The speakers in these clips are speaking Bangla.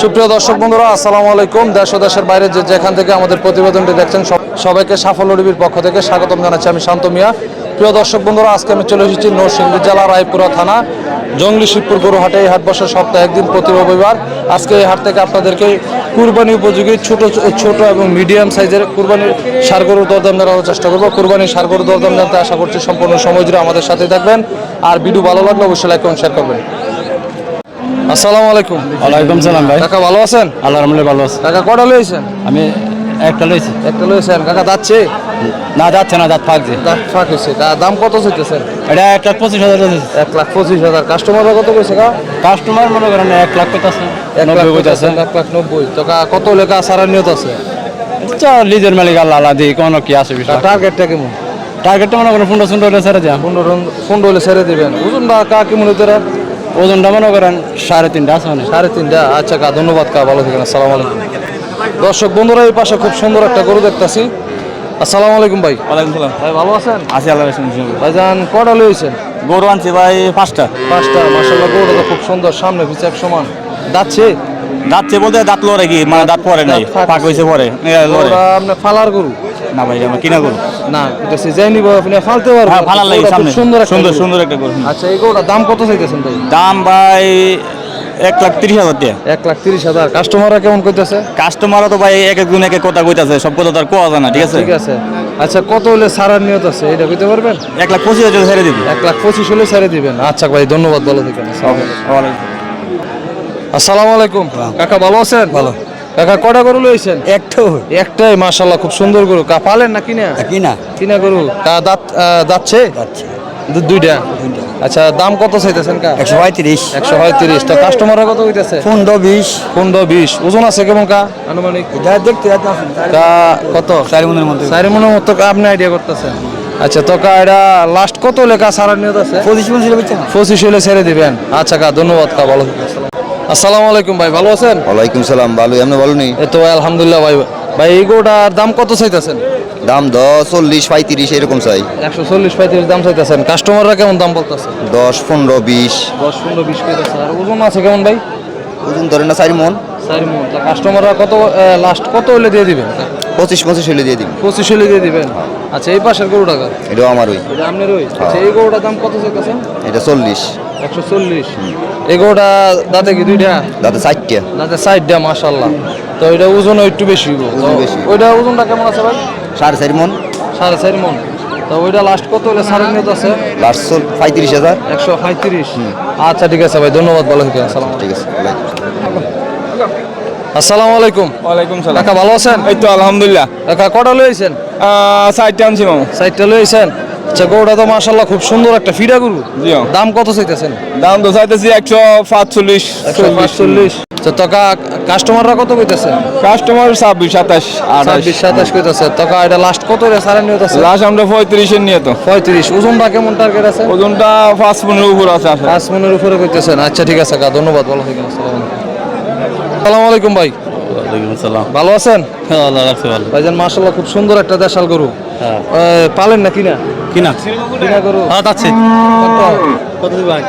সুপ্রিয় দর্শক বন্ধুরা, আসসালামু আলাইকুম। দেশ ও দেশের বাইরে যে যেখান থেকে আমাদের প্রতিবেদনটি দেখছেন, সব- সবাইকে সাফল্য টিভির পক্ষ থেকে স্বাগতম জানাচ্ছি আমি শান্ত মিয়া। প্রিয় দর্শক বন্ধুরা, আজকে আমি চলে এসেছি নরসিংদী জেলা রায়পুরা থানা, জঙ্গলি শিবপুর গরু হাটে এই হাট বসে সপ্তাহে একদিন প্রতি রবিবার। আজকে এই হাট থেকে আপনাদেরকে কুরবানি উপযোগী ছোট ছোট এবং মিডিয়াম সাইজের কুরবানির সার গরুর দরদাম জানানোর চেষ্টা করব। কুরবানির সার গরুর দরদাম জানতে আশা করছি সম্পূর্ণ সময় জুড়ে আমাদের সাথে থাকবেন। আর ভিডিও ভালো লাগলে অবশ্যই লাইক এবং শেয়ার করবেন। আসসালামু আলাইকুম। ওয়ালাইকুম সালাম ভাই। কাকা ভালো আছেন? আল্লাহ রহমলে ভালো আছে। কাকা কটা লইছেন? আমি একটা লইছি। একটা লইছেন। কাকা যাচ্ছে? না যাচ্ছে না দাঁত ফাঁকছে দাম ফাঁক হয়েছে দাম কত চাইতেছেন? এটা এক লাখ পঁচিশ হাজার এক লাখ পঁচিশ হাজার। কাস্টমাররা কত কইছে কা কাস্টমার মনে করেন এক লাখ কইতাছে এক লাখ পঁচাশি, কইতাছে এক লাখ নব্বই। তো কত লেখা সারা নিয়ত আছে? লিজের মালিক আল্লাহ আল্লাহ দিই কোনো কি আছে বিষয়? টার্গেটটা কেমন? টার্গেটটা মনে করেন পনেরো সুন্দর হলে ছেড়ে দেওয়া পনেরো পনেরো হলে ছেড়ে দিবেন। ওজন বা কা কেমন হইতে রে? ওজনটা মনে করেন সাড়ে তিনটা আছে মানে। সাড়ে তিনটা। আচ্ছা কা ধন্যবাদ কা ভালো থাকেন আসসালামু আলাইকুম। দর্শক বন্ধুরা এই পাশে খুব সুন্দর একটা গরু দেখতাছি। আসসালামু আলাইকুম ভাই। ওয়ালাইকুম সালাম। ভাই ভালো আছেন? আছি আল্লাহ ভাইজান কটা লইছেন গরু আনছি ভাই পাঁচটা। পাঁচটা মাসাল্লাহ গরুটা তো খুব সুন্দর সামনে পিছে এক সমান। যাচ্ছে দাঁতছে বলতে দাঁত লড়ে কি? মানে দাঁত পরে নাই ফাঁক হয়েছে পরে। লড়ে। আপনার ফালার গরু। না ভাই আমার কিনা গরু। না এটা সে যাই নিব আপনি ফালতে পারবেন হ্যাঁ ফালার লাগে সামনে। সুন্দর সুন্দর সুন্দর একটা গরু আচ্ছা এই গরুটার দাম কত চাইতেছেন ভাই? দাম ভাই এক লাখ তিরিশ হাজার টাকা এক লাখ তিরিশ হাজার। কাস্টমাররা কেমন কইতেছে? কাস্টমারও তো ভাই এক একজন এক এক কথা কইতাছে সব কথা তো আর কোয়া যায় না ঠিক আছে? ঠিক আছে। আচ্ছা কত হলে সারার নিয়ত আছে এটা কইতে পারবেন? এক লাখ পঁচিশ হাজার ছেড়ে দিবি। এক লাখ পঁচিশ হলে ছেড়ে দিবেন। আচ্ছা ভাই ধন্যবাদ ভালো থাকেন। আসসালামু আলাইকুম। কাকা ভালো আছেন? ভালো। কাকা কটা গরু লইছেন? একটু একটাই মাশাল্লাহ খুব সুন্দর গরু। কা পালেন না কিনা? কি না কিনা? গরু? কা দাঁত দুইটা? আচ্ছা দাম কত চাইতেছেন কা? একশো পঁয়ত্রিশ। একশো পঁয়ত্রিশ। তো কাস্টমাররা কত হইতেছে পনেরো বিশ। পনেরো বিশ। ওজন আছে কেমন কা? আনুমানিক? দেখতে কা কত? চারি মনের মধ্যে চারি মনের মতো আপনি আইডিয়া করতেছেন। আচ্ছা তো কা এটা লাস্ট কত লেখা সারার নিয়ত আছে? পঁচিশ পঁচিশ বুঝছে না পঁচিশ হলে ছেড়ে দিবেন। আচ্ছা কা ধন্যবাদ কা ভালো। আসসালামু আলাইকুম ভাই ভালো আছেন? ওয়ালাইকুম সালাম ভালো। এমনি বলো নি? এই তো আলহামদুলিল্লাহ ভাই। ভাই এই গোটার দাম কত চাইতেছেন? দাম দশ চল্লিশ পঁয়ত্রিশ এরকম চাই। একশো চল্লিশ পঁয়ত্রিশ দাম চাইতেছেন। কাস্টমাররা কেমন দাম বলতেছে? দশ পনেরো বিশ। দশ পনেরো বিশ আর ওজন আছে কেমন ভাই? ওজন ধরেন না চারি মন। চারি মন। তা কাস্টমাররা কত লাস্ট কত হলে দিয়ে দিবেন? পঁচিশ পঁচিশ হলে দিয়ে দিবি পঁচিশ হলে দিয়ে দিবেন? আচ্ছা এই পাশের গরু টাকা এটাও আমার ওই এটা আপনার ওই আচ্ছা এই গরুটার দাম কত চাইতেছেন? এটা চল্লিশ। একশো চল্লিশ। এই গরুটা দাঁতে কি দুইটা? দাদা ষাটটা দাঁতে সাইডটা মাশাল্লাহ তো এটা ওজন একটু বেশি বেশি। ওইটা ওজনটা কেমন আছে ভাই? সাড়ে চারি মন। সাড়ে চারি মন। তো ওইটা লাস্ট কত হলে সাড়ে নিয়ত আছে? লাস্ট পঁয়ত্রিশ হাজার। একশো পঁয়ত্রিশ। আচ্ছা ঠিক আছে ভাই ধন্যবাদ ভালো থাকেন আসসালাম ঠিক আছে আসসালামু আলাইকুম। ওয়ালাইকুম সালাম। কাকা ভালো আছেন? এই তো আলহামদুলিল্লাহ। কাকা কটা লইছেন সাইডটা আনছি মামু। সাইডটা লইছেন আচ্ছা গরুটা তো মাশাল্লাহ খুব সুন্দর একটা ফিডা গরু। দাম কত চাইতেছেন? দাম তো চাইতেছি একশো পাঁচচল্লিশ একশো পাঁচচল্লিশ আচ্ছা কাস্টমাররা কত কইতেছে? কাস্টমার ছাব্বিশ সাতাশ ছাব্বিশ সাতাশ কইতেছে। তো এটা লাস্ট কত রে? সাড়ে নিয়ত আছে লাস্ট আমরা পঁয়ত্রিশের নিয়ে তো। পঁয়ত্রিশ। ওজনটা কেমন টার্গেট আছে? ওজনটা পাঁচ পনেরো উপর আছে পাঁচ মনের উপরে কইতেছেন। আচ্ছা ঠিক আছে কা ধন্যবাদ। ভালো থাকেন আসসালামু আলাইকুম। আলাইকুম ভাই। ওয়ালাইকুম আসসালাম। ভালো আছেন? হ্যাঁ আল্লাহ রাখছে ভালো। ভাইজান মাশাল্লাহ খুব সুন্দর একটা দেশাল গরু। হ্যাঁ। পালেন না? কিনা কিনা কিনা গরু হ্যাঁ যাচ্ছে কত? দিবি ভাই?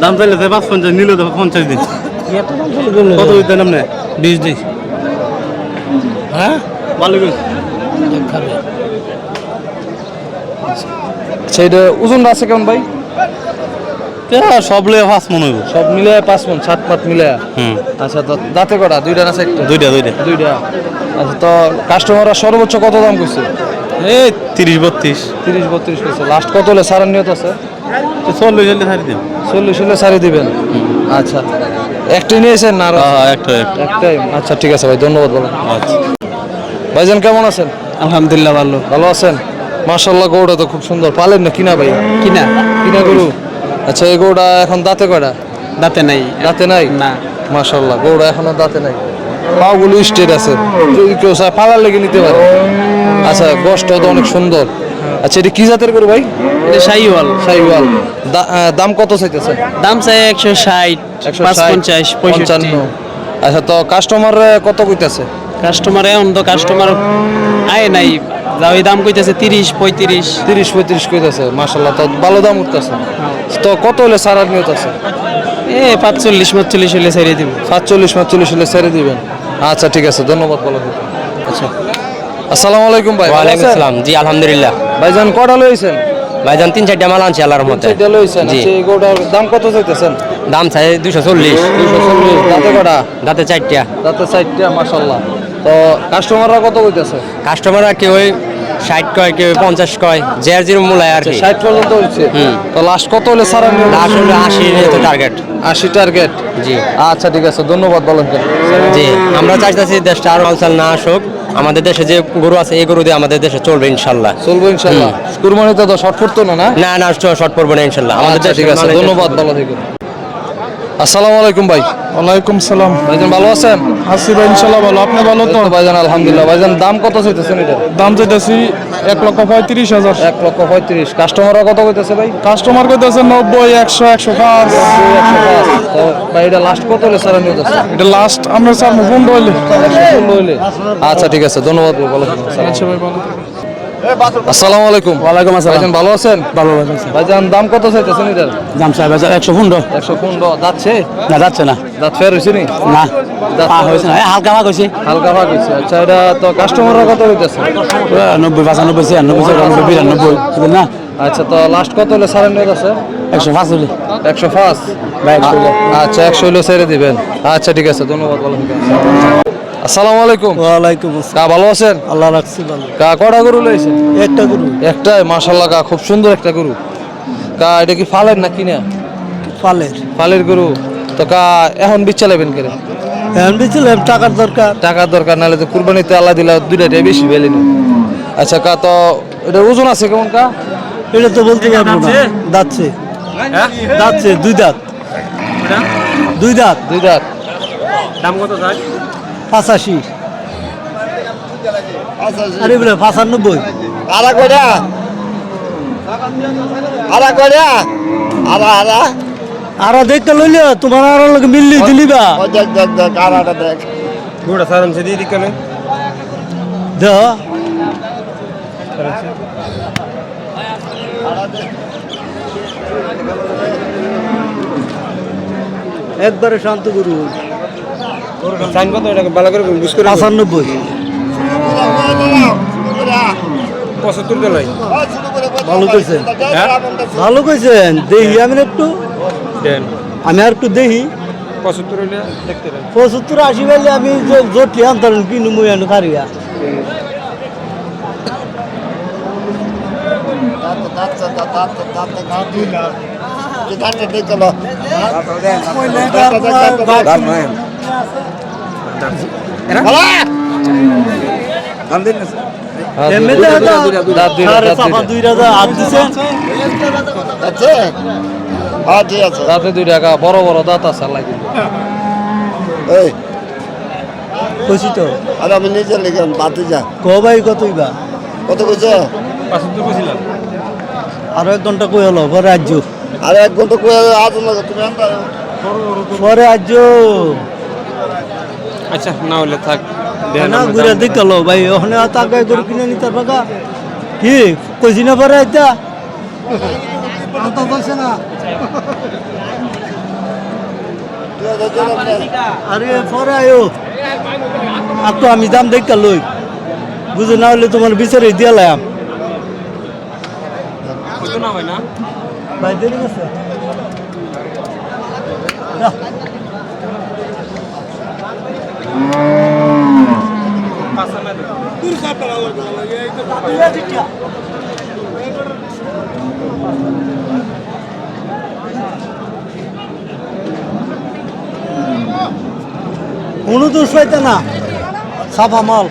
দাম চাইলে তো পাঁচ পঞ্চাশ নিলে পঞ্চাশ দিন। কত দিতেন আপনি বিশ দিন। হ্যাঁ? ভালো করে আচ্ছা এটা ওজনটা আছে কেমন ভাই? সব লয়ে পাঁচ মনে হইব। সব মিলে পাঁচ মন সাত পাত মিলে হুম। আচ্ছা তো দাঁতে কটা? দুইটা না দুইটা দুইটা। দুইটা। আচ্ছা তো কাস্টমাররা সর্বোচ্চ কত দাম কইছে? এই তিরিশ বত্রিশ। তিরিশ বত্রিশ কইছে লাস্ট কত হলে সারার নিয়ত আছে? চল্লিশ হলে ছাড়ি দিন। চল্লিশ হলে সারি দিবেন? আচ্ছা। একটাই নিয়েছেন না আরও? হ্যাঁ একটা একটা একটাই। আচ্ছা ঠিক আছে ভাই ধন্যবাদ বলো আচ্ছা। ভাইজান কেমন আছেন? আলহামদুলিল্লাহ ভালো। ভালো আছেন? মাশাল্লাহ গরুটা তো খুব সুন্দর। পালেন না কিনা ভাই? কিনা? কিনা গরু? আচ্ছা এই গরুটা এখন দাঁতে কয়টা? দাঁতে নাই। দাঁতে নাই? না। মাশাল্লাহ গরুটা এখনও দাঁতে নাই। পাগুলো স্টেট আছে। যদি কেউ পালার লেগে নিতে পারে। আচ্ছা গোষ্ঠ তো অনেক সুন্দর। আচ্ছা এটা কি জাতের গরু ভাই? এটা শাহিওয়াল সাইওয়াল দাম কত চাইতেছে? দাম চাই একশো ষাট পঞ্চাশ পঁয়ষট্টি। আচ্ছা তো কাস্টমার কত কইতাছে? কাস্টমার এখন তো কাস্টমার আয় নাই। ওই দাম কইতেছে তিরিশ পঁয়ত্রিশ। তিরিশ পঁয়ত্রিশ কইতাছে মাশাল্লাহ তো ভালো দাম উঠতেছে। তো কত হলে সারার নিয়ত আছে? এ পাঁচচল্লিশ পাঁচচল্লিশ হলে ছেড়ে দিব। সাতচল্লিশ পাঁচচল্লিশ হলে ছেড়ে দিবেন। আচ্ছা ঠিক আছে ধন্যবাদ বলো আচ্ছা। আসসালামু আলাইকুম ভাই ওয়ালাইকুম? আসসালাম জি আলহামদুলিল্লাহ। ভাইজান কটা লইছেন? ভাইজান তিন চারটা মাল আনছি আল্লাহর মতে সেটা লইছেন জি। আচ্ছা দাম কত চাইতেছেন? দাম চাই দুশো চল্লিশ। দুশো চল্লিশ দাঁতে কটা? দাঁতে চারটা। দাঁতে চারটা মাসাল্লাহ তো কাস্টমাররা কত কইতেছে? কাস্টমাররা কেউ ওই ষাট কয় কেউ পঞ্চাশ কয় যে আর জিরো মূলায় আর কি। ষাট পর্যন্ত হচ্ছে তো লাস্ট কত হলে সারা আসলে আশি তো টার্গেট আশি টার্গেট জি। আচ্ছা ঠিক আছে ধন্যবাদ বলেন জি আমরা চাইতেছি দেশটা আরও হালচাল না আসুক। আমাদের দেশে যে গরু আছে এই গরু দিয়ে আমাদের দেশে চলবে ইনশাল্লাহ। চলবে ইনশাল্লাহ। কুরবানি তো শর্ট পড়তো না না? না না শর্ট পড়ব না ইনশাল্লাহ। আমাদের আচ্ছা দেশে ঠিক আছে ধন্যবাদ ভালো থেকো। আসসালামু আলাইকুম ভাই। ওয়ালাইকুম সালাম। ভাইজান ভালো আছেন? আসি ভাই ইনশাল্লাহ ভালো। আপনি ভালো তো ভাইজান আলহামদুলিল্লাহ। ভাইজান দাম কত চাইতেছেন এটা? দাম চাইতেছি এক লক্ষ পঁয়ত্রিশ হাজার। এক লক্ষ পঁয়ত্রিশ। কাস্টমাররা কত কইতেছে ভাই? কাস্টমার কইতেছে নব্বই একশো একশো পাঁচ। একশো পাঁচ। ভাই এটা লাস্ট কত হলে স্যার এটা লাস্ট আমরা স্যার রইলে হইলে। আচ্ছা ঠিক আছে। ধন্যবাদ ভাই, ভালো আচ্ছা ভাই ভালো আসসালামু আলাইকুম। ওয়ালাইকুম ভালো আছেন? ভালো আছে। ভাইজান দাম কত চাইতেছেন এটার? দাম সাহেব একশো পনেরো। একশো পনেরো। যাচ্ছে? না যাচ্ছে না। দাঁত ফের হয়েছে নি? না দাঁত পা ফের হয়েছে না। হালকা ভাগ হয়েছে হালকা ভাগ হয়েছে আচ্ছা এটা তো কাস্টমাররা কত হইতেছে নব্বই পাঁচানব্বই ছিয়ানব্বই চৌরানব্বই বিরানব্বই না? আচ্ছা তো লাস্ট কত হলে সারা নিয়ে যাচ্ছে একশো পাঁচ হলে একশো পাঁচ? আচ্ছা একশো হলে ছেড়ে দিবেন। আচ্ছা ঠিক আছে ধন্যবাদ ভালো। আসসালামু আলাইকুম। ওয়ালাইকুম কা ভালো আছেন? আল্লাহ রাখছি ভালো। কা কটা গরু লইছেন? একটা গরু। একটাই? মাশাল্লাহ কা খুব সুন্দর একটা গরু। কা এটা কি ফালের না? কিনা ফালের। ফালের গরু। তো কা এখন বিচ্ছা লেবেন কেন? এখন বেছিলাম টাকার দরকার। টাকার দরকার নাহলে তো কুরবানিতে আল্লাহ দিলা দুইটাই বেশি বেলে নি আচ্ছা কা তো এটা ওজন আছে কেমন কা? এটা তো বলতে পারব না। যাচ্ছে যাচ্ছে দুই দাঁত। দুই দাঁত। দুই দাঁত? পাঁচাশি। আরে বলে পাঁচানব্বই। আরা কয়টা আরা কয়টা আরা আরা আর দেখতে লইলে তোমার আর লোক মিললি দিলিবা। দেখ দেখ দেখ আরাটা দেখ। দেহ একবারে শান্ত গুরু। পাঁচানব্বই ভালো কইছেন ভালো কইছেন দেখি আমি একটু আমি আর একটু দেখি পঁচাত্তর আশি বেলে আমি জটি আনতাম কিনু মুই আনো কারিয়া হ্যাঁ, দাঁত দাঁত। দুই টাকা বড় বড় দাঁত আছে এই। কইছি তো। আর আমি নিজে লিখলাম বাতি যা। ক ভাই কতই বা কত কইছো? আরও এক ঘণ্টা কই হলো? পরে আজ আর এক ঘণ্টা কই আজ না তুমি পরে আজ আচ্ছা না হলে থাক না ঘুরে দেখাল ভাই ওখানে তাকে গরু কিনে নিতে পারবা কি কইছি না পরে আইতা? আরে পরে আয়ো। আর তো আমি দাম দেখা লই। বুঝে না হলে তোমার বিচারে দিয়ে লাম না না। ভাই দেরি গেছে কোনো দোষ পাইতে না। সাফা মাল।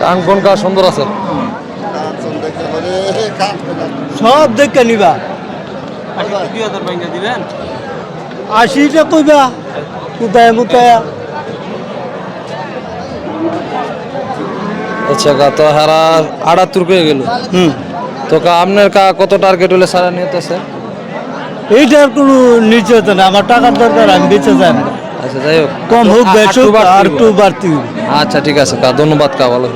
কান কোন কা সুন্দর আছে? সব দেখে নিবা। দিবেন? আশিটা কইবা। কোথায় মুতায় আচ্ছা কা তো হারা আটাত্তর পেয়ে গেল। হুম। তো কা আপনার কা কত টার্গেট হলে সারা নিতেছে এইটার কোনো নিশ্চয়তা না আমার টাকার দরকার আমি বেঁচে যাই। না। আচ্ছা যাই হোক। কম হোক বেশ হোক আর একটু বাড়তি আচ্ছা ঠিক আছে কা ধন্যবাদ কা ভালো।